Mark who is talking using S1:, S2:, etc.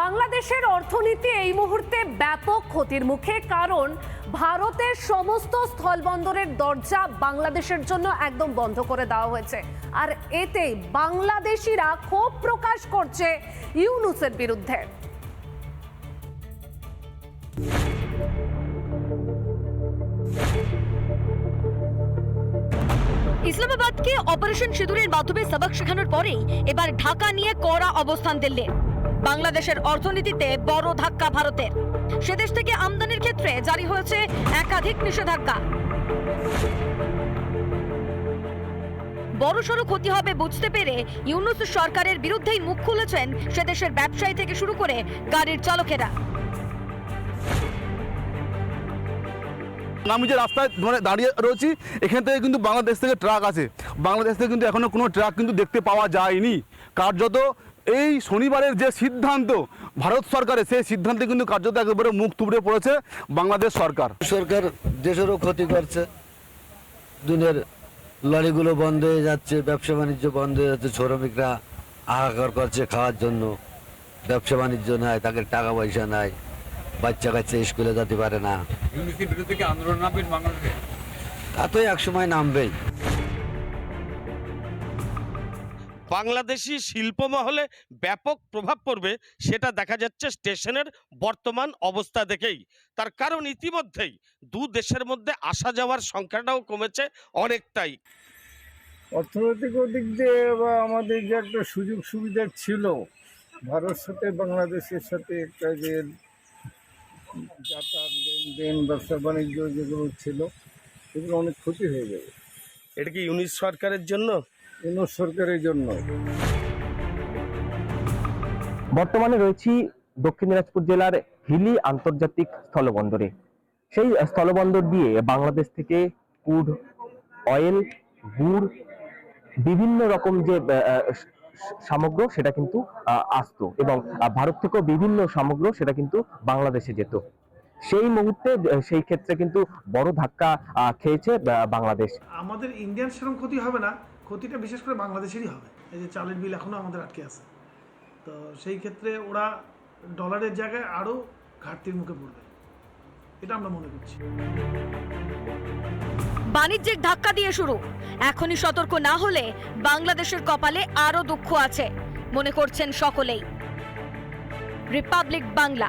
S1: বাংলাদেশের অর্থনীতি এই মুহূর্তে ব্যাপক ক্ষতির মুখে, কারণ ভারতের সমস্ত স্থলবন্দরের দরজা বাংলাদেশের জন্য একদম বন্ধ করে দেওয়া হয়েছে। আর এতে বাংলাদেশিরা ক্ষোভ প্রকাশ করছে ইউনুসের বিরুদ্ধে।
S2: ইসলামাবাদকে অপারেশন সিঁদুরের মাধ্যমে সবক শেখানোর পরেই এবার ঢাকা নিয়ে কড়া অবস্থান দিল্লির। বাংলাদেশের অর্থনীতিতে বড় ধাক্কা ভারতের। সেদেশ থেকে আমদানির ক্ষেত্রে জারি হয়েছে একাধিক নিষেধাজ্ঞা। বড়সড় ক্ষতি হবে বুঝতে পেরে ইউনুস সরকারের বিরুদ্ধেই মুখ খুলেছেন সেদেশের ব্যবসায়ী থেকে শুরু করে গাড়ির চালকেরা।
S3: আমি যে রাস্তায় মানে দাঁড়িয়ে রয়েছি, এখান থেকে কিন্তু বাংলাদেশ থেকে ট্রাক আছে। বাংলাদেশ থেকে কিন্তু এখনও কোনো ট্রাক কিন্তু দেখতে পাওয়া যায়নি। কার্যত এই শনিবারের যে সিদ্ধান্ত ভারত সরকারের সেই সিদ্ধান্তে কিন্তু কার্যত একেবারে মুখ তুবড়ে পড়েছে বাংলাদেশ সরকার।
S4: সরকার দেশেরও ক্ষতি করছে। দুনিয়ার লরিগুলো বন্ধ হয়ে যাচ্ছে ব্যবসা বাণিজ্য বন্ধ হয়ে যাচ্ছে শ্রমিকরা হাহাকার করছে খাওয়ার জন্য। ব্যবসা বাণিজ্য নাই তাদের টাকা পয়সা নাই বাচ্চা কাচ্চা স্কুলে যেতে পারে না। তা তো এক সময় নামবেই।
S5: বাংলাদেশি শিল্পমহলে ব্যাপক প্রভাব পড়বে সেটা দেখা যাচ্ছে স্টেশনের বর্তমান অবস্থা দেখেই। তার কারণ ইতিমধ্যেই দু দেশের মধ্যে আসা যাওয়ার সংখ্যাটাও কমেছে অনেকটাই।
S6: অর্থনৈতিক দিক দিয়ে বা আমাদের যে একটা সুযোগ সুবিধা ছিল ভারত সাথে বাংলাদেশের সাথে একটা যে যাতায়াত লেনদেন ব্যবসা বাণিজ্য যেগুলো ছিল সেগুলো অনেক ক্ষতি হয়ে যাবে।
S5: এটা কি ইউনিট সরকারের জন্য?
S6: অন্য সরকারের জন্য।
S7: বর্তমানে রয়েছি দক্ষিণ দিনাজপুর জেলার হিলি আন্তর্জাতিক স্থলবন্দরে। সেই স্থলবন্দর দিয়ে বাংলাদেশ থেকে কুড অয়েল গুড় বিভিন্ন রকম যে সামগ্র সেটা কিন্তু আসতো এবং ভারত থেকেও বিভিন্ন সামগ্র সেটা কিন্তু বাংলাদেশে যেত। সেই মুহূর্তে সেই ক্ষেত্রে কিন্তু বড় ধাক্কা খেয়েছে বাংলাদেশ।
S8: আমাদের ইন্ডিয়ান সেরকম ক্ষতি হবে না। ক্ষতিটা বিশেষ করে বাংলাদেশেরই হবে। এই যে চালের বিল এখনও আমাদের আটকে আছে। তো সেই ক্ষেত্রে ওরা ডলারের জায়গায় আরও ঘাটতির মুখে পড়বে। এটা আমরা মনে করছি।
S2: বাণিজ্যিক ধাক্কা দিয়ে শুরু। এখনই সতর্ক না হলে বাংলাদেশের কপালে আরও দুঃখ আছে, মনে করছেন সকলেই। রিপাবলিক বাংলা